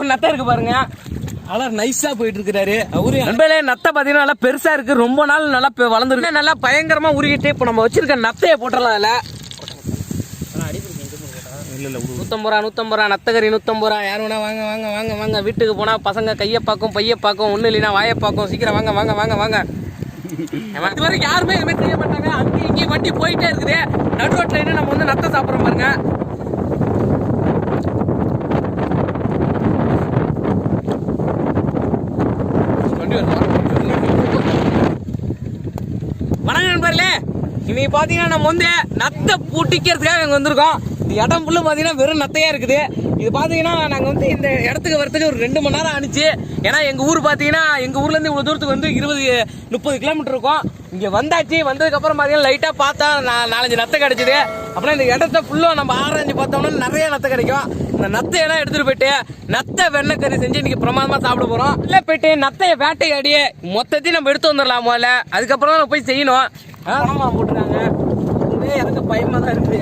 ஒரு நத்தை இருக்கு பாருங்க. அழகா நைஸா போயிட்டு இருக்கிறாரு அவரு நண்பர்களே நத்தை பாத்தீங்கன்னா நல்லா பெருசா இருக்கு. ரொம்ப நாள் நல்லா வளர்ந்துருக்கு. நல்லா பயங்கரமா உருகிட்டு இப்ப நம்ம வச்சிருக்க நத்தையை போட்டுடலாம் அதுல. நூத்தம்பது ரூபா நூத்தம்பது ரூபா நத்தகரி நூத்தம்பது ரூபா. யார் வேணா வாங்க வாங்க வாங்க வாங்க. வீட்டுக்கு போனா பசங்க கையை பார்க்கும் பைய பார்க்கும். ஒண்ணு இல்லைன்னா வாயை பார்க்கும். சீக்கிரம் வாங்க வாங்க வாங்க வாங்க. இது வரைக்கும் யாருமே எதுவுமே செய்ய மாட்டாங்க. அங்கேயும் இங்கேயும் வண்டி போயிட்டே இருக்குது. நடுரோட்டில் என்ன நம்ம வந்து நத்தை சாப்பிட்றோம் பாருங்க. வணக்கம் நண்பர்களே. இன்னைக்கு பார்த்தீங்கன்னா நம்ம வந்து நத்தை பூட்டிக்கிறதுக்காக இங்கே வந்திருக்கோம். இந்த இடம் ஃபுல்லாக பார்த்தீங்கன்னா வெறும் நத்தையாக இருக்குது. இது பார்த்தீங்கன்னா நாங்கள் வந்து இந்த இடத்துக்கு வரத்துக்கு ஒரு ரெண்டு மணி நேரம் ஆனிச்சு. ஏன்னா எங்கள் ஊர் பார்த்தீங்கன்னா எங்கள் ஊர்லேருந்து இவ்வளோ தூரத்துக்கு வந்து இருபது முப்பது கிலோமீட்டர் இருக்கும். இங்கே வந்தாச்சு. வந்ததுக்கப்புறம் பார்த்தீங்கன்னா லைட்டாக பார்த்தா நான் நாலஞ்சு நத்தை கிடச்சிது. அப்புறம் இந்த இடத்த ஃபுல்லாக நம்ம ஆராய்ஞ்சு பார்த்தோம்னா நிறைய நத்தை கிடைக்கும். இந்த நத்தை எல்லாம் எடுத்துட்டு போயிட்டு நத்தை வெண்ணெய் கறி செஞ்சு இன்னைக்கு பிரமாதமா சாப்பிட போறோம். இல்ல போயிட்டு நத்தையை வேட்டையாடி மொத்தத்தையும் நம்ம எடுத்து வந்துடலாம் முதல்ல அதுக்கப்புறம் நம்ம போய் செய்யணும். போட்டுருக்காங்க எனக்கு பயமா தான் இருக்குது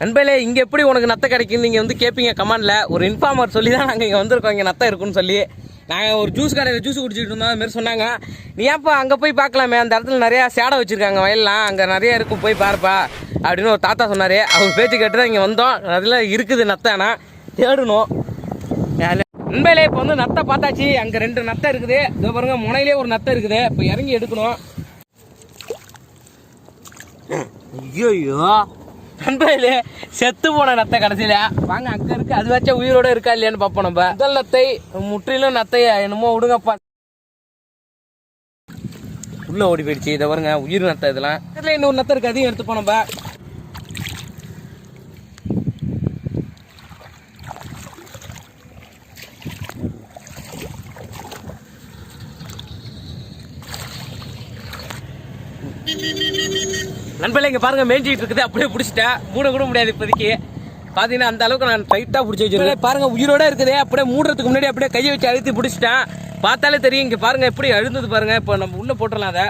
நண்பர்களே இங்க எப்படி உனக்கு நத்தை கிடைக்கும் நீங்க வந்து கேட்பீங்க கமெண்ட்ல. ஒரு இன்ஃபார்மர் சொல்லி தான் நாங்க இங்க வந்திருக்கோம் இங்க நத்தை இருக்குன்னு சொல்லி. நாங்க ஒரு ஜூஸ் கடையில் ஜூஸ் குடிச்சிட்டு இருந்தோம் அது மாதிரி சொன்னாங்க. நீ ஏன்ப்பா அங்க போய் பார்க்கலாமே? அந்த இடத்துல நிறைய சேடை வச்சிருக்காங்க வயல்லாம். அங்க நிறைய இருக்கும் போய் பாருப்பா. அப்படின்னு ஒரு தாத்தா சொன்னார். அவர் பேச்சு கேட்டு தான் இங்கே வந்தோம். அதில் இருக்குது நத்தானா தேடணும் நண்பர்களே இப்போ வந்து நத்தை பார்த்தாச்சு. அங்கே ரெண்டு நத்தை இருக்குது. இதோ பாருங்க முனையிலே ஒரு நத்தை இருக்குது. இப்போ இறங்கி எடுக்கணும். ஐயோ நண்பர்களே செத்து போன நத்தை கடைசியில. வாங்க அங்க இருக்கு. அது வச்சா உயிரோட இருக்கா இல்லையான்னு பார்ப்போம் நம்ம. முதல் நத்தை முற்றிலும் நத்தைய என்னமோ விடுங்கப்பா. உள்ள ஓடி போயிடுச்சு. இதை பாருங்க உயிர் நத்தை இதெல்லாம். இன்னொரு நத்தை இருக்குது அதையும் எடுத்துப்போம் நம்ம. நண்பர்களே இங்கே பாருங்கள் மேய்ஞ்சிட்டு இருக்குது. அப்படியே பிடிச்சிட்டேன் மூட கூட முடியாது இப்போதைக்கு. பார்த்தீங்கன்னா அந்த அளவுக்கு நான் டைட்டாக பிடிச்சி வச்சிருக்கேன். பாருங்கள் உயிரோட இருக்குது. அப்படியே மூடுறதுக்கு முன்னாடி அப்படியே கையை வச்சு அழுத்தி பிடிச்சிட்டேன் பார்த்தாலே தெரியும். இங்கே பாருங்கள் எப்படி அழுந்தது பாருங்கள் இப்போ நம்ம உள்ளே போட்டுடலாம் அதை.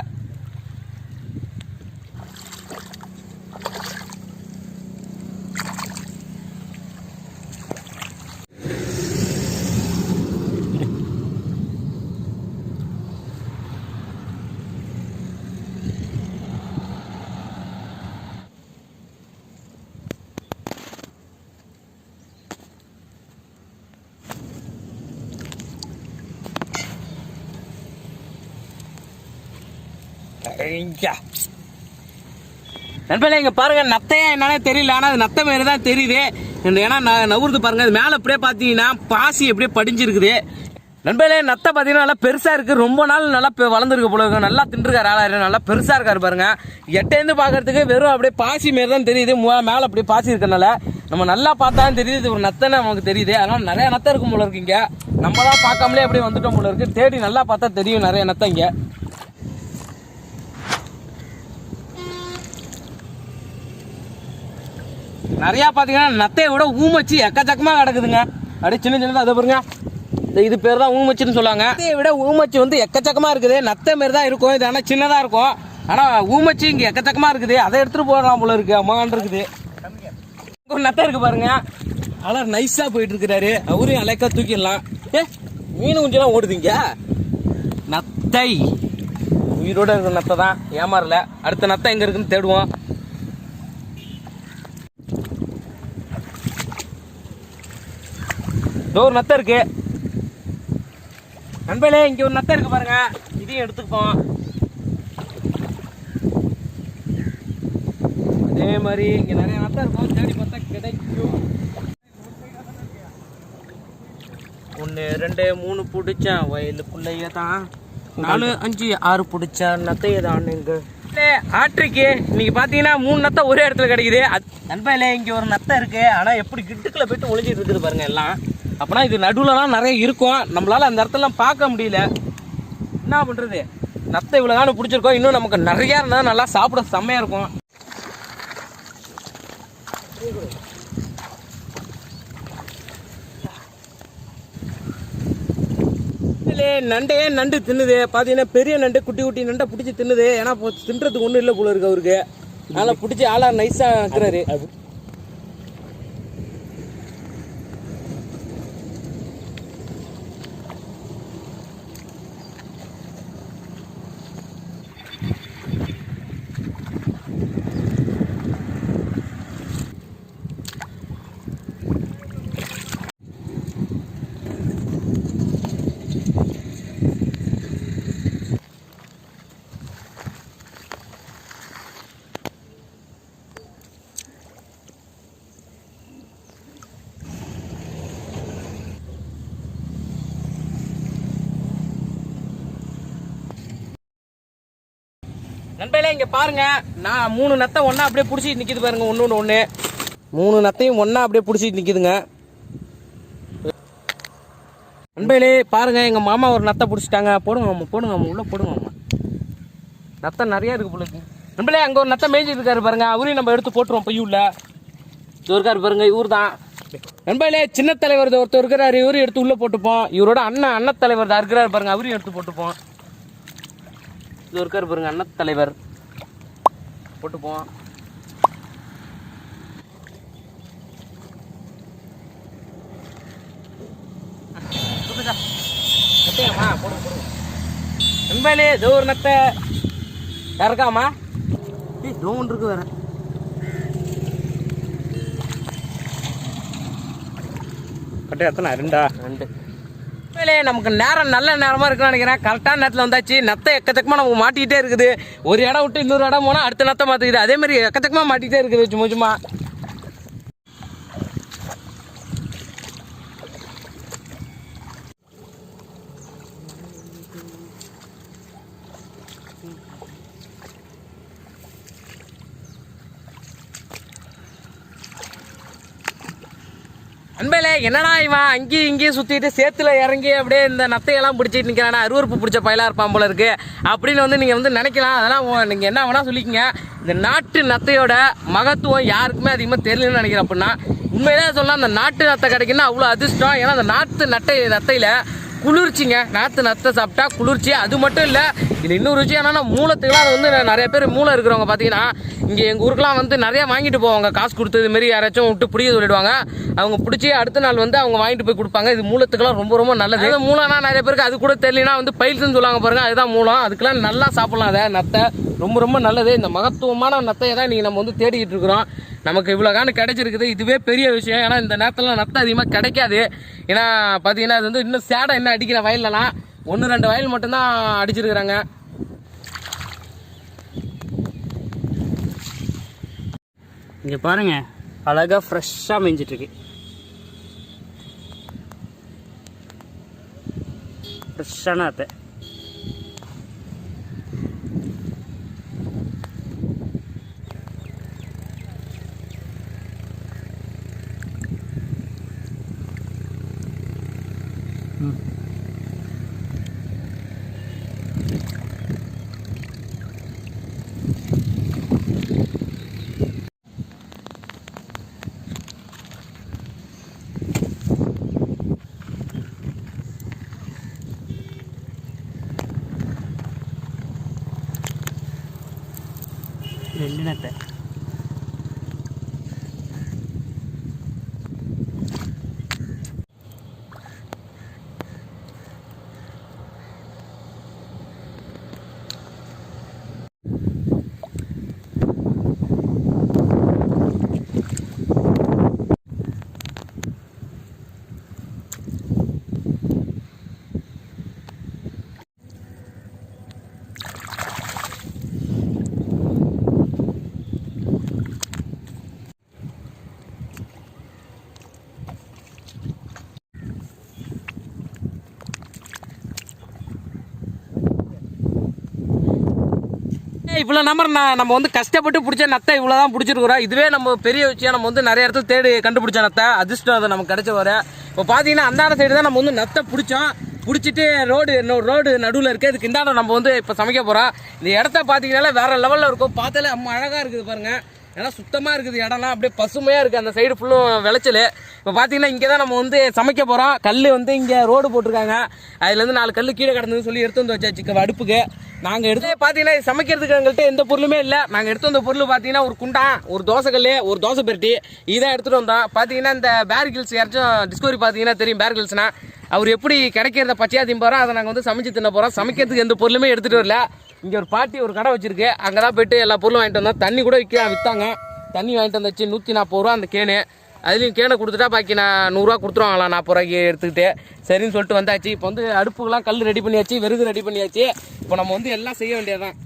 நண்பர்களே இங்கே பாருங்க நத்தையா என்னன்னே தெரியல. ஆனால் அது நத்தை மாதிரி தான் தெரியுது. ஏன்னா ந- நவுறுது பாருங்க அது மேலே அப்படியே பார்த்தீங்கன்னா பாசி அப்படியே படிஞ்சிருக்குது. நண்பர்களே நத்தை பார்த்தீங்கன்னா நல்லா பெருசாக இருக்குது ரொம்ப நாள் நல்லா பெ- வளர்ந்துருக்கு போல இருக்கு. நல்லா தின்றுக்காரு ஆளாரு நல்லா பெருசாக இருக்காரு பாருங்க. எட்டேந்து பார்க்கறதுக்கு வெறும் அப்படியே பாசி மாரி தான் தெரியுது. மேலே அப்படியே பாசி இருக்கனால நம்ம நல்லா பார்த்தா தெரியுது. இது ஒரு நத்தைன்னு நமக்கு தெரியுது. அதனால் நிறைய நத்தை இருக்கும் போல இருக்கு இங்கே. நம்ம தான் பார்க்காமலே அப்படியே வந்துட்டோம் போல இருக்கு. தேடி நல்லா பார்த்தா தெரியும் நிறைய நத்தை இங்கே. நிறைய பார்த்தீங்கன்னா நத்தையை விட ஊமச்சி எக்கச்சக்கமாக கிடக்குதுங்க. அப்படியே சின்ன சின்னதாக அதை பாருங்க. இது பேர் தான் ஊமச்சின்னு சொல்லுவாங்க. நத்தையை விட ஊமச்சி வந்து எக்கச்சக்கமாக இருக்குது. நத்தை மாரி தான் இருக்கும். இது ஆனால் சின்னதாக இருக்கும். ஆனால் ஊமச்சி இங்கே எக்கச்சக்கமாக இருக்குது. அதை எடுத்துகிட்டு போடலாம் போல இருக்கு. அம்மான் இருக்குது. ஒரு நத்தை இருக்கு பாருங்க. ஆனால் நைஸாக போயிட்டு இருக்கிறாரு. அவரையும் அலைக்கா தூக்கிடலாம். ஏ மீன் குஞ்செல்லாம் ஓடுதுங்க நத்தை. உயிரோட இருக்கிற நத்தை தான். ஏமாறல. அடுத்த நத்தை எங்கே இருக்குன்னு தேடுவோம். ஒரு நத்தை இருக்கு. நண்பர்களே இங்க ஒரு நத்தை இருக்கு பாருங்க. இதையும் எடுத்துப்போம் அதே மாதிரி இங்க நிறைய நத்தை இருக்கும். தேடி பார்த்தா கிடைக்கும். ஒன்று ரெண்டு மூணு பிடிச்சேன் வயலுக்குள்ளேயே தான். நாலு அஞ்சு ஆறு பிடிச்சேன் நத்தையே தான் இங்கே. ஆற்றுக்கு இன்னைக்கு பார்த்தீங்கன்னா மூணு நத்தை ஒரே இடத்துல கிடைக்குது. நண்பையில் இங்கே ஒரு நத்தை இருக்குது ஆனால் எப்படி கிட்டுக்குள்ளே போயிட்டு ஒழிஞ்சிட்டு இருக்குது பாருங்கள் எல்லாம். அப்பனா இது நடுவுலலாம் நிறைய இருக்கும். நம்மளால அந்த இடத்துலலாம் பார்க்க முடியல. என்ன பண்றது? நத்தை இவ்வளவு தானே பிடிச்சிருக்கோம். இன்னும் நமக்கு நிறைய இருந்தா நல்லா சாப்பிட செம்மையா இருக்கும். நண்டே நண்டு தின்னுது. பாத்தீங்கன்னா பெரிய நண்டு குட்டி குட்டி நண்டை பிடிச்சி தின்னுது. ஏன்னா தின்றதுக்கு ஒன்றும் இல்லை போல இருக்கு அவருக்கு. அதனால பிடிச்சி ஆளா நைஸா இருக்கிறாரு. நண்பர்களே இங்க பாருங்க. நான் மூணு நத்தை ஒன்றா அப்படியே பிடிச்சிட்டு நிக்குது பாருங்க ஒண்ணு ஒண்ணு மூணு நத்தையும் ஒன்றா அப்படியே பிடிச்சிட்டு நிக்குதுங்க. நண்பர்களே பாருங்க எங்க மாமா ஒரு நத்தை பிடிச்சிட்டாங்க. போடுங்க அம்மா போடுங்க அம்மா உள்ள போடுங்க அம்மா நத்தை நிறைய இருக்கு போல இருக்கு. நண்பர்களே அங்க ஒரு நத்தை மேய்ஞ்சிட்டு இருக்காரு பாருங்க. அவரையும் நம்ம எடுத்து போட்டுருவோம் பையுள்ள இது இருக்காரு பாருங்க இவர் தான். நண்பர்களே சின்ன தலைவர் ஒருத்தர் இருக்கிறாரு. இவரையும் எடுத்து உள்ள போட்டுப்போம். இவரோட அண்ணன் அண்ணன் தலைவர் தான் இருக்கிறாரு பாருங்க அவரையும் எடுத்து போட்டுப்போம். இது இருக்காரு பாருங்க அண்ணன் தலைவர். போட்டு நத்தையாம்மா, போடுங்க, இதோ ஒரு நத்தை இறக்காமா ஏய் தோ ஒன்று இருக்கு வேற. கட்டை எத்தனை? ரெண்டா? ரெண்டு. உண்மையிலே நமக்கு நேரம் நல்ல நேரமாக இருக்குன்னு நினைக்கிறேன். கரெக்டான நேரத்தில் வந்தாச்சு. நத்தை எக்கச்சக்கமா நமக்கு மாட்டிக்கிட்டே இருக்குது. ஒரு இடம் விட்டு இன்னொரு இடம் போனால் அடுத்த நத்தை மாற்றிக்குது அதே மாதிரி எக்கச்சக்கமா மாட்டிக்கிட்டே இருக்குது. சும்மா சும்மா. அன்பையில என்னடா இவன்? அங்கேயும் இங்கேயும் சுற்றிட்டு சேத்துல இறங்கி அப்படியே இந்த நத்தையெல்லாம் பிடிச்சிட்டு நிற்கிறானா அருவறுப்பு பிடிச்ச பயலாக இருப்பான் போல இருக்கு. அப்படின்னு வந்து நீங்கள் வந்து நினைக்கலாம். அதெல்லாம் நீங்கள் என்ன வேணால் சொல்லிக்கங்க. இந்த நாட்டு நத்தையோட மகத்துவம் யாருக்குமே அதிகமாக தெரியலன்னு நினைக்கிறேன் அப்படின்னா உண்மையிலே சொல்லலாம் அந்த நாட்டு நத்தை கிடைக்குன்னா அவ்வளோ அதிர்ஷ்டம். ஏன்னா அந்த நாட்டு நட்டை நத்தையில் குளிர்ச்சிங்க. நாற்று நத்தை சாப்பிட்டா குளிர்ச்சி. அது மட்டும் இல்லை இது இன்னொரு விஷயம் என்னன்னா மூலத்துக்குலாம் வந்து நிறைய பேர் மூளை இருக்கிறவங்க பார்த்தீங்கன்னா இங்கே எங்கள் ஊருக்குலாம் வந்து நிறையா வாங்கிட்டு போவாங்க. காசு கொடுத்து இது மாரி யாராச்சும் விட்டு பிடிக்க சொல்லிடுவாங்க. அவங்க பிடிச்சி அடுத்த நாள் வந்து அவங்க வாங்கிட்டு போய் கொடுப்பாங்க. இது மூலத்துக்குலாம் ரொம்ப ரொம்ப நல்லது. அது மூலம்னா நிறைய பேருக்கு அது கூட தெரியலனா வந்து பயில்ஸ்னு சொல்லுவாங்க பாருங்க அதுதான் மூலம் அதுக்கெல்லாம் நல்லா சாப்பிடலாம் அதை. நத்தை ரொம்ப ரொம்ப நல்லது. இந்த மகத்துவமான நத்தையை தான் நீங்கள் நம்ம வந்து தேடிக்கிட்டு இருக்கிறோம். நமக்கு இவ்வளோ காணு கிடைச்சிருக்குது. இதுவே பெரிய விஷயம். ஏன்னா இந்த நேரத்தில் நத்தை அதிகமாக கிடைக்காது. ஏன்னா பார்த்தீங்கன்னா அது வந்து இன்னும் சேடை என்ன அடிக்கிற வயல்லலாம். ஒன்று ரெண்டு வயல் மட்டும்தான் அடிச்சிருக்கிறாங்க. இங்கே பாருங்க அழகாக ஃப்ரெஷ்ஷாக மேய்ஞ்சிட்ருக்கு. ஃப்ரெஷ்ஷான அத்தை. ரெண்டு இவ்வளோ நம்பர் நான் நம்ம வந்து கஷ்டப்பட்டு பிடிச்ச நத்தை இவ்வளோ தான் பிடிச்சிருக்கிறோம் இதுவே நம்ம பெரிய விஷயம். நம்ம வந்து நிறைய இடத்துல தேடி கண்டுபிடிச்ச நத்தை. அதிர்ஷ்டம் அது நமக்கு கிடைச்ச வர. இப்போ பார்த்தீங்கன்னா அந்தாண்ட சைடு தான் நம்ம வந்து நத்தை பிடிச்சோம். பிடிச்சிட்டு ரோடு இன்னொரு ரோடு நடுவில் இருக்குது இதுக்கு இந்தாண்ட நம்ம வந்து இப்போ சமைக்க போகிறோம் இந்த இடத்த பார்த்தீங்கன்னா வேறு லெவலில் இருக்கும். பார்த்தாலே அம்மா அழகாக இருக்குது பாருங்கள் ஏன்னா சுத்தமாக இருக்குது இடம்லாம் அப்படியே பசுமையாக இருக்குது அந்த சைடு ஃபுல்லும் விளைச்சல். இப்போ பார்த்தீங்கன்னா இங்கே தான் நம்ம வந்து சமைக்க போகிறோம் கல் வந்து இங்கே ரோடு போட்டிருக்காங்க. அதுலேருந்து நாலு கல் கீழே கிடந்ததுன்னு சொல்லி எடுத்து வந்து வச்சாச்சு அடுப்புக்கு. நாங்கள் எடுத்து பார்த்தீங்கன்னா சமைக்கிறதுக்கு எங்கள்கிட்ட எந்த பொருளுமே இல்லை. நாங்கள் எடுத்து வந்த பொருள் பார்த்தீங்கன்னா ஒரு குண்டான் ஒரு தோசைக்கல் ஒரு தோசை பெருட்டி. இதான் எடுத்துகிட்டு வந்தோம். பார்த்தீங்கன்னா இந்த பேர்கில்ஸ் யாராச்சும் டிஸ்கவரி பார்த்தீங்கன்னா தெரியும் பேர்கில்ஸ்னால் அவர் எப்படி கிடைக்கிறத பச்சையாக திம்பாரோ அதை நாங்கள் வந்து சமைச்சு தின்ன போகிறோம் சமைக்கிறதுக்கு எந்த பொருளுமே எடுத்துகிட்டு வரல. இங்கே ஒரு பாட்டி ஒரு கடை வச்சுருக்கு. அங்கே தான் போயிட்டு எல்லா பொருளும் வாங்கிட்டு வந்தோம். தண்ணி கூட விற்க விற்றாங்க தண்ணி வாங்கிட்டு வந்தாச்சு நூற்றி நாற்பது ரூபா அந்த கேனு. அதுலேயும் கேனை கொடுத்துட்டா பாக்கி நான் நூறுரூவா கொடுத்துருவாங்களா நாற்பது ரூபாய்க்கு எடுத்துக்கிட்டு. சரின்னு சொல்லிட்டு வந்தாச்சு. இப்போ வந்து அடுப்புக்கெல்லாம் கல் ரெடி பண்ணியாச்சு வெறுகு ரெடி பண்ணியாச்சு. இப்போ நம்ம வந்து எல்லாம் செய்ய வேண்டியதான்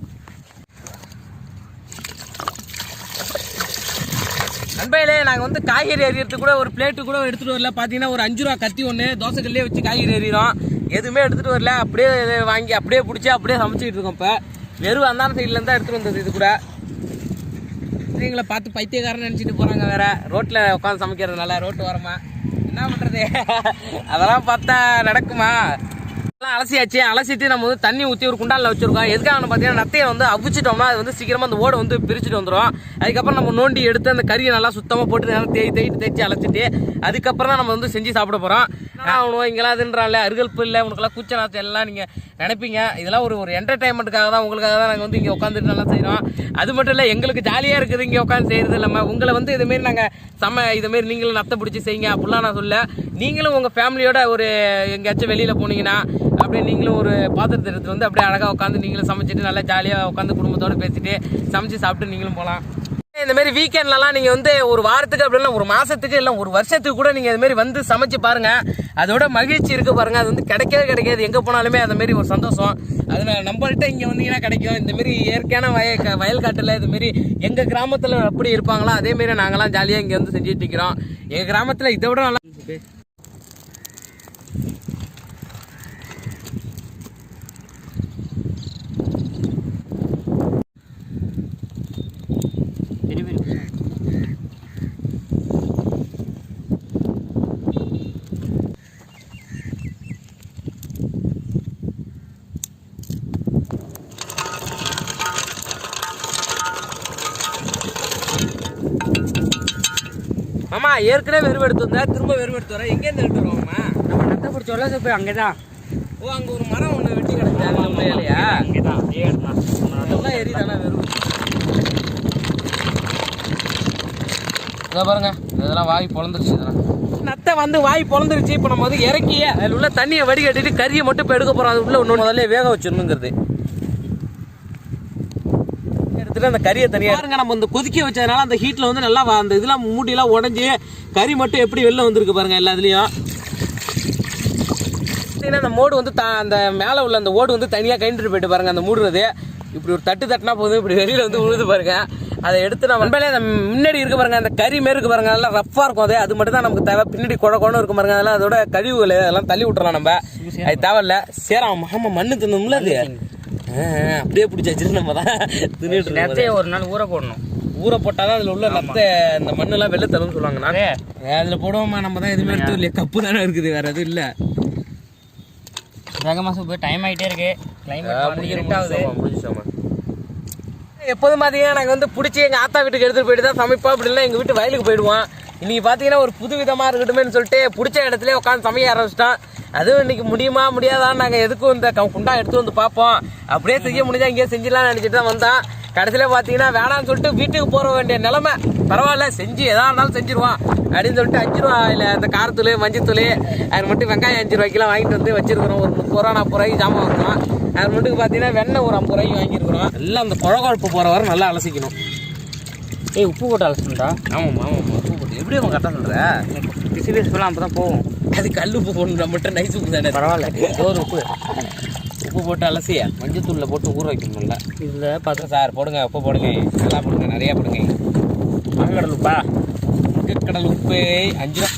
நண்பையிலே நாங்கள் வந்து காய்கறி எறியறதுக்கு கூட ஒரு பிளேட்டு கூட எடுத்துகிட்டு வரல. பார்த்தீங்கன்னா ஒரு அஞ்சு ரூபா கத்தி ஒன்று தோசைக்கல்லே வச்சு காய்கறி எறிகிறோம் எதுவுமே எடுத்துகிட்டு வரல. அப்படியே இதை வாங்கி அப்படியே பிடிச்சி அப்படியே சமைச்சிக்கிட்டு இருக்கோம் இப்போ. வெறும் அந்தான சைடுல தான் எடுத்துகிட்டு வந்தது இது கூட. நீங்களை பார்த்து பைத்தியக்காரன் நினச்சிட்டு போகிறாங்க வேற. ரோட்டில் உட்காந்து சமைக்கிறதுனால ரோட்டு வரமா என்ன பண்ணுறது அதெல்லாம் பார்த்தா நடக்குமா? எல்லாம் அலசியாச்சு. அலசிட்டு நம்ம வந்து தண்ணி ஊற்றி ஒரு குண்டானில் வச்சிருக்கோம். எதுக்காக பார்த்தீங்கன்னா நத்தையை வந்து அவிச்சிட்டோம்னா அது வந்து சீக்கிரமாக அந்த ஓடை வந்து பிரிச்சுட்டு வந்துடும் அதுக்கப்புறம் நம்ம நோண்டி எடுத்து அந்த கறியை நல்லா சுத்தமாக போட்டு நல்லா தேய் தேய்ட்டு தேய்ச்சி அலசிட்டு அதுக்கப்புறம் தான் நம்ம வந்து செஞ்சு சாப்பிட போகிறோம் அவனும் இங்கெல்லாம் இதுன்றான்ல அருகல்ப்பு இல்லை உனக்கெல்லாம் கூச்ச நாத்து எல்லாம் நீங்கள் நினைப்பீங்க. இதெல்லாம் ஒரு ஒரு என்டர்டைன்மெண்ட்டுக்காக தான் உங்களுக்காக தான் நாங்கள் வந்து இங்கே உட்காந்துட்டு நல்லா செய்கிறோம் அது மட்டும் இல்லை எங்களுக்கு ஜாலியாக இருக்குது இங்கே உட்காந்து செய்கிறது இல்லாமல் உங்களை வந்து இதுமாரி நாங்கள் செம்ம இதுமாரி நீங்களும் நத்தை பிடிச்சி செய்யுங்க அப்படிலாம் நான் சொல்ல நீங்களும் உங்கள் ஃபேமிலியோட ஒரு எங்கேயாச்சும் வெளியில் போனீங்கன்னா அப்படியே நீங்களும் ஒரு பாத்திரத்தை எடுத்து வந்து அப்படியே அழகாக உட்காந்து நீங்களும் சமைச்சிட்டு நல்லா ஜாலியாக உட்காந்து குடும்பத்தோடு பேசிட்டு சமைச்சு சாப்பிட்டு நீங்களும் போகலாம் இந்த மாதிரி வீக்கெண்ட்லலாம் நீங்கள் வந்து ஒரு வாரத்துக்கு அப்படின்னா ஒரு மாதத்துக்கு இல்லை ஒரு வருஷத்துக்கு கூட நீங்கள் இதுமாரி வந்து சமைச்சு பாருங்கள் அதோட மகிழ்ச்சி இருக்குது பாருங்கள் அது வந்து கிடைக்கவே கிடைக்காது. எங்கே போனாலுமே அந்தமாரி ஒரு சந்தோஷம். அதனால நம்மள்கிட்ட இங்கே வந்தீங்கன்னா கிடைக்கும்? இந்தமாரி இயற்கையான வய வயல் காட்டில் இது எங்கள் கிராமத்தில் எப்படி இருப்பாங்களோ அதேமாரி நாங்களாம் ஜாலியாக இங்கே வந்து செஞ்சுட்டு இருக்கிறோம். எங்கள் கிராமத்தில் இதை விட நல்லா பெரிய பெரிய fish. மாமா ஏற்கனவே வெறும் எடுத்து வந்தா திரும்ப வெறும் எடுத்து வரேன் எங்கேருந்து எடுத்து வருவோம்மா நம்ம நத்தை பிடிச்சோம்ல அது போய் அங்கே தான் ஓ அங்கே ஒரு மரம் ஒன்று வெட்டி கிடக்கு உள்ள இலையா அங்கே தான் அதெல்லாம் எரியுதானா வெறும்? இதை பாருங்க இதெல்லாம் வாய் பொழந்துருச்சு இதெல்லாம். நத்தை வந்து வாய் பொழந்துருச்சு இப்போ நம்ம வந்து இறக்கி அதில் உள்ள தண்ணியை வடிகட்டிட்டு கறியை மட்டும் இப்போ எடுக்க போகிறோம் அது உள்ள ஒன்று முதல்ல வேக வச்சிடணுங்கிறது. எடுத்துட்டு அந்த கறியை தனியாக பாருங்க நம்ம இந்த கொதிக்க வச்சதுனால அந்த ஹீட்டில் வந்து நல்லா அந்த இதெல்லாம் மூடியெல்லாம் உடஞ்சி கறி மட்டும் எப்படி வெளில வந்திருக்கு பாருங்க எல்லா இதுலேயும். பார்த்தீங்கன்னா அந்த மோடு வந்து அந்த மேலே உள்ள அந்த ஓடு வந்து தனியாக கைண்டுட்டு போயிட்டு பாருங்க அந்த மூடுறது. இப்படி ஒரு தட்டு தட்டினா போதும் இப்படி வெளியில வந்து உழுது பாருங்க. அதை எடுத்து நம்ம உண்மையிலே அந்த முன்னாடி இருக்க பாருங்க அந்த கறி மாரி இருக்கு பாருங்க அதெல்லாம் ரஃப்பாக இருக்கும் அது. அது மட்டும் தான் நமக்கு தேவை. பின்னாடி குழ குழன்னு இருக்கும் பாருங்க அதெல்லாம் அதோட கழிவுகள் அதெல்லாம் தள்ளி விட்டுறலாம் நம்ம. அது தேவையில்ல. சேரம் ஆமா மண்ணு தின்னோம்ல அது. அப்படியே பிடிச்சி வச்சிருக்கு நம்ம தான். தின்னுட்டு. நத்தையை ஒரு நாள் ஊற போடணும். ஊற போட்டாதான் அதுல உள்ள நத்தை இந்த மண்ணெல்லாம் வெளில தரும்னு சொல்லுவாங்கண்ணா. அதே. அதுல போடுவோமா நம்ம தான் எதுவுமே எடுத்து இல்லையா. கப்பு தானே இருக்குது வேற எதுவும் இல்லை. வேக மாதம் போய் டைம் ஆகிட்டே இருக்கு கிளைமேட் ஆகுது எப்போதும் பார்த்தீங்கன்னா நாங்கள் வந்து பிடிச்சி எங்கள் ஆத்தா வீட்டுக்கு எடுத்துகிட்டு போயிட்டு தான் சமைப்போம். அப்படி இல்லை எங்கள் வீட்டு வயலுக்கு போயிடுவோம். இன்னைக்கு பார்த்தீங்கன்னா ஒரு புது விதமாக இருக்கட்டுமேனு சொல்லிட்டு பிடிச்ச இடத்துல உட்காந்து சமைக்க ஆரம்பிச்சிட்டோம். அதுவும் இன்னைக்கு முடியுமா முடியாதான்னு நாங்கள் எதுக்கும் இந்த குண்டா எடுத்து வந்து பார்ப்போம். அப்படியே செய்ய முடிஞ்சா இங்கேயே செஞ்சிடலாம்னு நினச்சிட்டு தான் வந்தோம். கடைசியில் பார்த்தீங்கன்னா வேணாம்னு சொல்லிட்டு வீட்டுக்கு போக வேண்டிய நிலைமை பரவாயில்ல செஞ்சு எதா இருந்தாலும் செஞ்சிருவோம். அப்படின்னு சொல்லிட்டு அஞ்சு ரூபா இல்லை அந்த காரத்தூள் மஞ்சத்தூள் அது மட்டும் வெங்காயம் அஞ்சு ரூபாய்க்குலாம் வாங்கிட்டு வந்து வச்சிருக்கிறோம். ஒரு முப்பது ரூபா நாற்பது ரூபாய்க்கு ஜாமான் வாங்குறோம். அது மட்டும் பார்த்தீங்கன்னா வெண்ணெய் ஒரு ஐம்பது ரூபாய்க்கு வாங்கியிருக்கிறோம். எல்லாம் அந்த குழகுழப்பு போகிற வரை நல்லா அலசிக்கணும். ஏய் உப்பு போட்டு அலசுண்டா ஆமாம்மா ஆமாம்மா உப்பு போட்டு. எப்படி அவங்க கரெக்டாக சொல்கிற பிசி பிசி அப்போ தான் போகும். அது கல் உப்பு போடணும் நம்மகிட்ட நைஸ் உப்பு தானே? பரவாயில்ல. சோறு உப்பு. உப்பு போட்டு அலசிய மஞ்சத்தூளில் போட்டு ஊற வைக்கணும் நல்லா இதில் பார்த்து சார் போடுங்க உப்பு போடுங்க. நல்லா போடுங்க நிறையா போடுங்க. மங்கடல் உப்பா? கடல் உப்பு அஞ்சு ரூபா.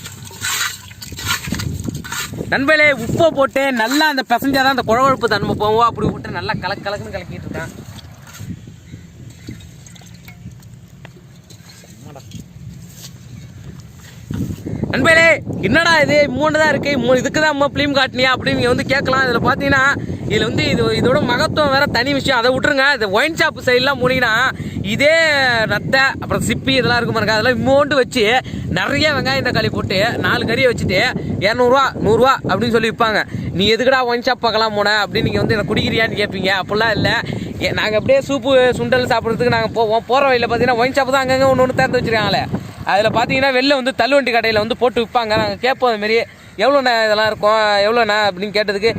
நண்பர்களே உப்பை போட்டு நல்லா அந்த பிசைஞ்சாதான் அந்த குழகுழப்பு தன்மை போவோம் அப்படி போட்டு நல்லா கலக்கு கலக்குன்னு கலக்கிட்டு இருக்கேன். நண்பர்களே என்னடா இது? மூணு தான் இருக்கு. மூணு இதுக்கு தான் அம்மா ஃபிலிம் காட்டினியா அப்படின்னு நீங்கள் வந்து கேட்கலாம். இதில் பார்த்தீங்கன்னா இதில் வந்து இது இதோட மகத்துவம் வேற தனி விஷயம். அதை விட்டுருங்க. இந்த ஒயின் ஷாப் சைட்லாம் போனீங்கன்னா இதே ரத்தை அப்புறம் சிப்பி இதெல்லாம் இருக்கும் பாருங்க. அதெல்லாம் இம்மோண்டு வச்சு நிறைய வெங்காயம் தக்காளி போட்டு நாலு கறியை வச்சுட்டு இரநூறுவா நூறுரூவா அப்படின்னு சொல்லி விற்பாங்க. நீ எதுக்குடா ஒயின் ஷாப் பார்க்கலாம் போன? அப்படின்னு நீங்கள் வந்து என்ன குடிக்கிறியான்னு கேட்பீங்க. அப்படிலாம் இல்லை. நாங்கள் அப்படியே சூப்பு சுண்டல் சாப்பிட்றதுக்கு நாங்கள் போவோம் போகிற வழியில் பார்த்தீங்கன்னா ஒயின் ஷாப் தான் அங்கங்கே ஒன்று ஒன்று திறந்து வச்சுருக்காங்களே. அதில் பார்த்தீங்கன்னா வெளில வந்து தள்ளுவண்டி கடையில் வந்து போட்டு விற்பாங்க நாங்கள் கேட்போம் அதுமாரி எவ்வளோண்ணா இதெல்லாம் இருக்கும்? எவ்வளோண்ணா? அப்படின்னு கேட்டதுக்கு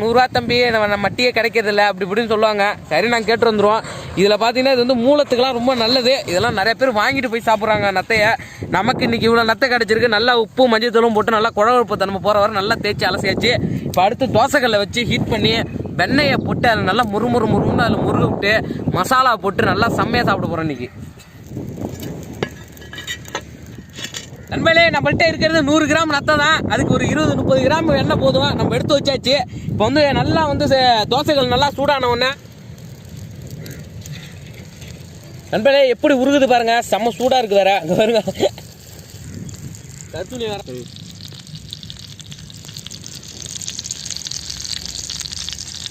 நூறுரூவா தம்பி நம்ம நம்ம மட்டியே கிடைக்கிறதில்ல. அப்படி இப்படின்னு சொல்லுவாங்க. சரி நாங்கள் கேட்டு வந்துடுவோம் இதில் பார்த்தீங்கன்னா இது வந்து மூலத்துக்கெலாம் ரொம்ப நல்லது. இதெல்லாம் நிறைய பேர் வாங்கிட்டு போய் சாப்பிட்றாங்க நத்தையை நமக்கு இன்றைக்கி இவ்வளோ நத்தை கிடச்சிருக்கு. நல்லா உப்பு மஞ்சள் தூளும் போட்டு நல்லா குழகுழப்பு தன்மை போகிற வர நல்லா தேய்ச்சி அலசியாச்சு. இப்போ அடுத்து தோசைக்கல்லை வச்சு ஹீட் பண்ணி வெண்ணெயை போட்டு அதில் நல்லா முறுமுறு முறுமுன்னு அதில் முருக விட்டு மசாலா போட்டு நல்லா செம்மையாக சாப்பிட போகிறோம் இன்றைக்கி நண்பர்களே நம்மள்கிட்ட இருக்கிறது நூறு கிராம் நத்தை தான். அதுக்கு ஒரு இருபது முப்பது கிராம் எண்ணெய் போதும். நம்ம எடுத்து வச்சாச்சு. இப்போ வந்து நல்லா வந்து தோசைகள் நல்லா சூடான உடனே. நண்பர்களே எப்படி உருகுது பாருங்க. செம்ம சூடாக இருக்கு வேற. அங்கே பாருங்க. கத்துணி வேற.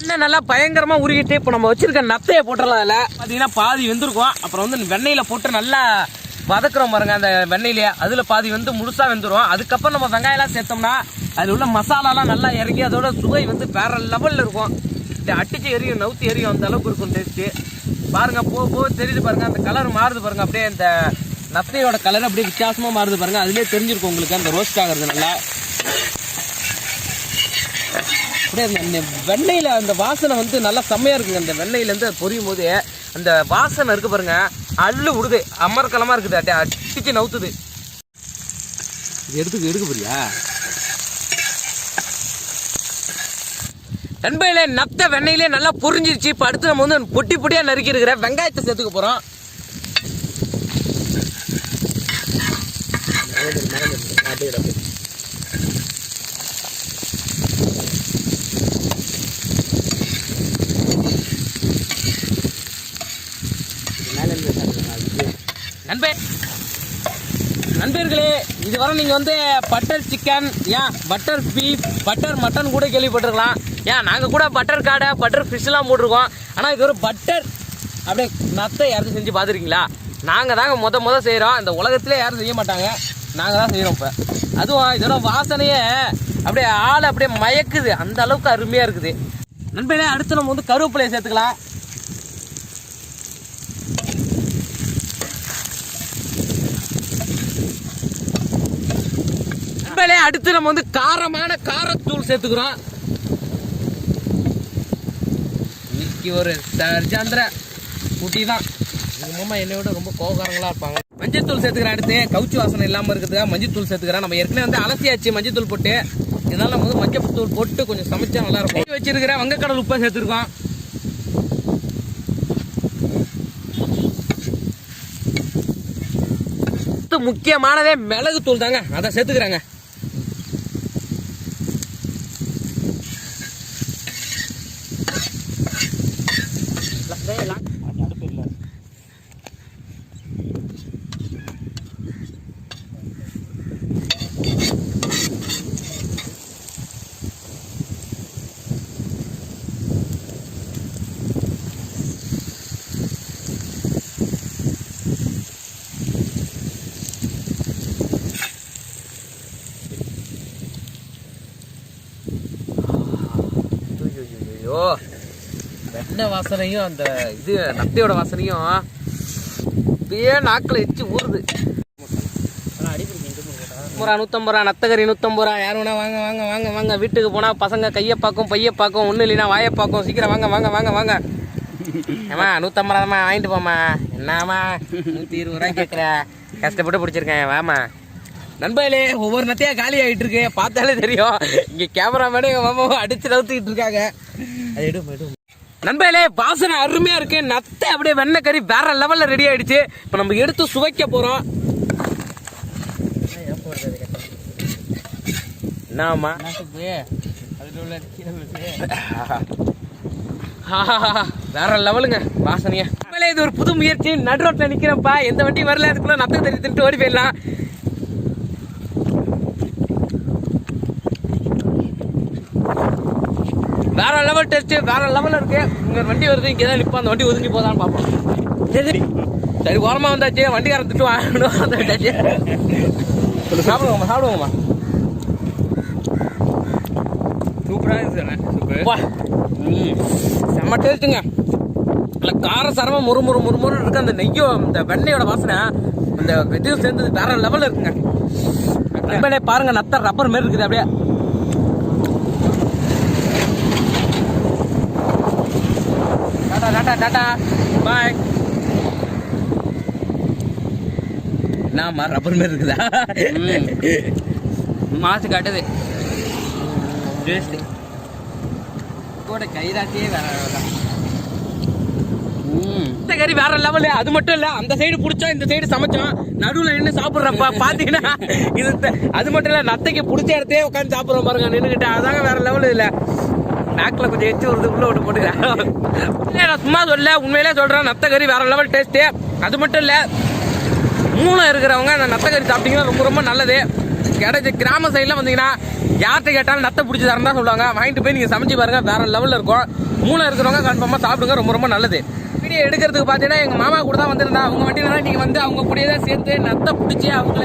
இன்னும் நல்லா பயங்கரமாக உருகிட்டு இப்போ நம்ம வச்சுருக்க நத்தையை போட்டுடலாம் அதில். பார்த்தீங்கன்னா பாதி வெந்திருக்கும். அப்புறம் வந்து வெண்ணெயில் போட்டு நல்லா வதக்குறோம் பாருங்க அந்த வெண்ணெயிலேயே அதில் பாதி வந்து முழுசாக வெந்துடும் அதுக்கப்புறம் நம்ம வெங்காயம்லாம் சேர்த்தோம்னா அதில் உள்ள மசாலாலாம் நல்லா இறங்கி அதோட சுவை வந்து வேற லெவலில் இருக்கும். இந்த அட்டிச்சு எரியும் நவுத்தி எரியும் அந்த அளவுக்கு இருக்கும் டேஸ்ட்டு பாருங்க போக போக தெரியுது பாருங்க அந்த கலர் மாறுது பாருங்க அப்படியே அந்த நத்தையோட கலர் அப்படியே வித்தியாசமாக மாறுது பாருங்க. அதுலேயே தெரிஞ்சிருக்கும் உங்களுக்கு அந்த ரோஸ்ட் ஆகிறது நல்லா. அப்படியே அந்த- அந்த அந்த வாசனை வந்து நல்லா செம்மையாக இருக்குங்க. அந்த வெண்ணெயிலேருந்து பொரியும் போது அந்த வாசனை இருக்குது பாருங்கள் அள்ளு விடுது அமர்க்கலமா இருக்குது. அப்படியே அடிச்சு நவுத்துது. இது எடுத்துக்க எடுக்க போறியா? நண்பர்களே நத்த வெண்ணெயிலே நல்லா பொரிஞ்சிருச்சு. இப்போ அடுத்து நம்ம வந்து பொட்டி பொட்டியா நறுக்கி இருக்கிற வெங்காயத்தை சேர்த்துக்க போறோம். நண்பே நண்பர்களே இதுவரை நீங்கள் வந்து பட்டர் சிக்கன் ஏன் பட்டர் பீஃப் பட்டர் மட்டன் கூட கேள்விப்பட்டிருக்கலாம். ஏன் நாங்கள் கூட பட்டர் காடை பட்டர் ஃபிஷ்லாம் போட்டிருக்கோம். ஆனால் இது ஒரு பட்டர் அப்படியே நத்தை யாரும் செஞ்சு பார்த்துருக்கீங்களா? நாங்கள் தாங்க முத முத செய்கிறோம் இந்த உலகத்திலே யாரும் செய்ய மாட்டாங்க. நாங்கள் தான் செய்கிறோம் இப்போ. அதுவும் இதோட வாசனையே அப்படியே ஆளை அப்படியே மயக்குது. அந்த அளவுக்கு அருமையாக இருக்குது. நண்பர்களே அடுத்து நம்ம வந்து கருவேப்பிலையை சேர்த்துக்கலாம். நண்பர்களே அடுத்து நம்ம வந்து காரமான காரத்தூள் சேர்த்துக்கிறோம். இன்னைக்கு ஒரு சர்ஜாந்திர குட்டி தான். அம்மா என்னை விட ரொம்ப கோகாரங்களா இருப்பாங்க. மஞ்சத்தூள் சேர்த்துக்கிறேன் அடுத்து. கவுச்சி வாசனை இல்லாமல் இருக்கிறதுக்காக மஞ்சத்தூள் சேர்த்துக்கிறேன். நம்ம ஏற்கனவே வந்து அலசியாச்சு மஞ்சத்தூள் போட்டு. இதனால நம்ம வந்து மஞ்சத்தூள் போட்டு கொஞ்சம் சமைச்சா நல்லா இருக்கும். வச்சிருக்கிற வங்கக்கடல் உப்பை சேர்த்துருக்கோம். முக்கியமானதே மிளகு தூள் தாங்க. அதை சேர்த்துக்கிறாங்க அடுப்பு இல்லை ஐயோ எண்ணெய் வாசனையும் அந்த இது நத்தையோட வாசனையும் அப்படியே நாக்கில் எச்சு ஊறுது. நூற்றம்பது ரூபா நூற்றம்பது ரூபா நத்தகரி நூற்றம்பது ரூபா யார் வேணா வாங்க வாங்க வாங்க வாங்க வீட்டுக்கு போனால் பசங்க கையை பார்க்கும் பையை பார்க்கும் ஒன்றும் இல்லைனா வாயை பார்க்கும். சீக்கிரம் வாங்க வாங்க வாங்க வாங்க. ஏமா நூற்றம்பது ரூபாமா வாங்கிட்டு போம்மா. என்னம்மா நூற்றி இருபது ரூபாய் கேட்குற கஷ்டப்பட்டு பிடிச்சிருக்கேன் வாமா நண்பர்களே ஒவ்வொரு நத்தையாக காலி ஆகிட்டு இருக்கு. பார்த்தாலே தெரியும். இங்கே கேமராமேனு எங்கள் மாமாவும் அடிச்சு நவுத்திக்கிட்டு இருக்காங்க. அது எடுப்போம் எடுப்போம். நண்பர்களே வாசனை அருமையா இருக்கு. நத்தை அப்படியே வெண்ணெய் கறி வேற லெவல்ல ரெடி ஆயிடுச்சு. இப்போ நம்ம எடுத்து சுவைக்க போறோம். என்னம்மா? அதில் உள்ள வேற லெவலுங்க வாசனையா இது ஒரு புது முயற்சி. நடு ரோட்ல நிக்கிறேன்ப்பா. எந்த வண்டி வரல. அதுக்குள்ள நத்தை தறி திட்டு ஓடி போயிடலாம். வேற லெவல் டெஸ்ட் வேற லெவல்ல இருக்கு. இங்க வண்டி வருது இங்கே தான் நிப்போம் அந்த வண்டி ஒதுங்கி போதான்னு பார்ப்போம் சரி. சரி சரி ஓரமா வந்தாச்சு. வண்டிக்காரன் திட்டு வாங்கணும். வந்தாச்சு சாப்பிடுவோம்மா சாப்பிடுவோம்மா சூப்பராக இருக்குது சூப்பர். செம்ம டேஸ்ட்டுங்க நல்ல கார சரமா முறு முறு முறு முறு இருக்கு. அந்த நெய்யும் இந்த வெண்ணெயோட வாசனை அந்த வெஜ்ஜும் சேர்ந்தது வேற லெவல்ல இருக்குங்க. நண்பனே பாருங்க நத்த ரப்பர் மாதிரி இருக்குது. அப்படியே டாடா டாடா டாடா பாய் நாம ரப்பர் மாதிரி இருக்குதா? மாசு காட்டுது. கூட கைராட்டியே வேற இந்த கறி வேற லெவலு அது மட்டும் இல்ல அந்த சைடு புடிச்சோம் இந்த சைடு சமைச்சோம் நடுவுல நின்று சாப்பிடுறப்ப. பாத்தீங்கன்னா இது அது மட்டும் இல்ல நத்தைக்கு பிடிச்ச இடத்தையே உட்காந்து சாப்பிடுறோம் பாருங்க நின்றுகிட்டு அதாங்க வேற லெவலு இல்ல நாக்கில் கொஞ்சம் எச்சு வருது உள்ள விட்டு போட்டுக்கிறேன். நான் சும்மா சொல்ல உண்மையிலே சொல்கிறேன் நத்தக்கறி வேறு லெவல் டேஸ்ட்டு அது மட்டும் இல்லை மூலம் இருக்கிறவங்க அந்த நத்தக்கறி சாப்பிட்டீங்கன்னா ரொம்ப ரொம்ப நல்லது. கிடைச்சி கிராம சைடில் வந்தீங்கன்னா யார்கிட்ட கேட்டாலும் நத்தை பிடிச்சி தரேன் தான் சொல்லுவாங்க. வாங்கிட்டு போய் நீங்கள் சமைச்சு பாருங்க வேற லெவலில் இருக்கும். மூலம் இருக்கிறவங்க கன்ஃபார்மாக சாப்பிடுங்க ரொம்ப ரொம்ப நல்லது. வீடியோ எடுக்கிறதுக்கு பார்த்தீங்கன்னா எங்கள் மாமா கூட தான் வந்திருந்தா. அவங்க வண்டியில நீங்கள் வந்து அவங்க கூடயே தான் சேர்ந்து நத்தை பிடிச்சி அவங்கள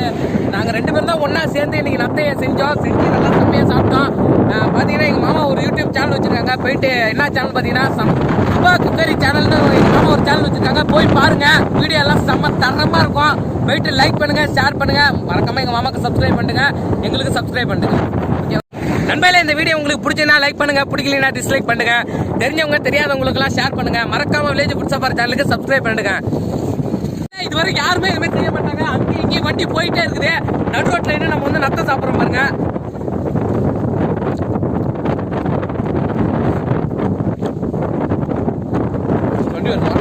நாங்கள் ரெண்டு பேரும் தான் ஒன்றா சேர்ந்து இன்றைக்கி நத்தையை செஞ்சோம் செஞ்சு நல்லா செம்மையாக சாப்பிட்டோம் அஹ் பார்த்தீங்கன்னா எங்கள் மாமா ஒரு யூடியூப் சேனல் வச்சிருக்காங்க. போயிட்டு என்ன சேனல் பார்த்தீங்கன்னா சம்பா குக்கரி சேனல்னு ஒரு சேனல் வச்சிருக்காங்க. போய் பாருங்க. வீடியோ எல்லாம் செம்ம தரமா இருக்கும். போயிட்டு லைக் பண்ணுங்க ஷேர் பண்ணுங்க. மறக்காம எங்க மாமாக்கு சப்ஸ்கிரைப் பண்ணுங்க. எங்களுக்கு சப்ஸ்கிரைப் பண்ணுங்க. நண்பர்களே இந்த வீடியோ உங்களுக்கு பிடிச்சதுன்னா லைக் பண்ணுங்க. பிடிக்கலனா டிஸ்லைக் பண்ணுங்க. தெரிஞ்சவங்க தெரியாதவங்களுக்கு எல்லாம் ஷேர் பண்ணுங்க. மறக்காம வில்லேஜ் ஃபுட் சேனலுக்கு சப்ஸ்கிரைப் பண்ணுங்க. இதுவரை யாருமே இதுமாதிரி செய்ய மாட்டாங்க. அங்கேயும் இங்கேயும் வண்டி போயிட்டே இருக்குது. நடு ரோட்டில் என்ன நம்ம வந்து நத்த சாப்பிட்ற பாருங்க. 越南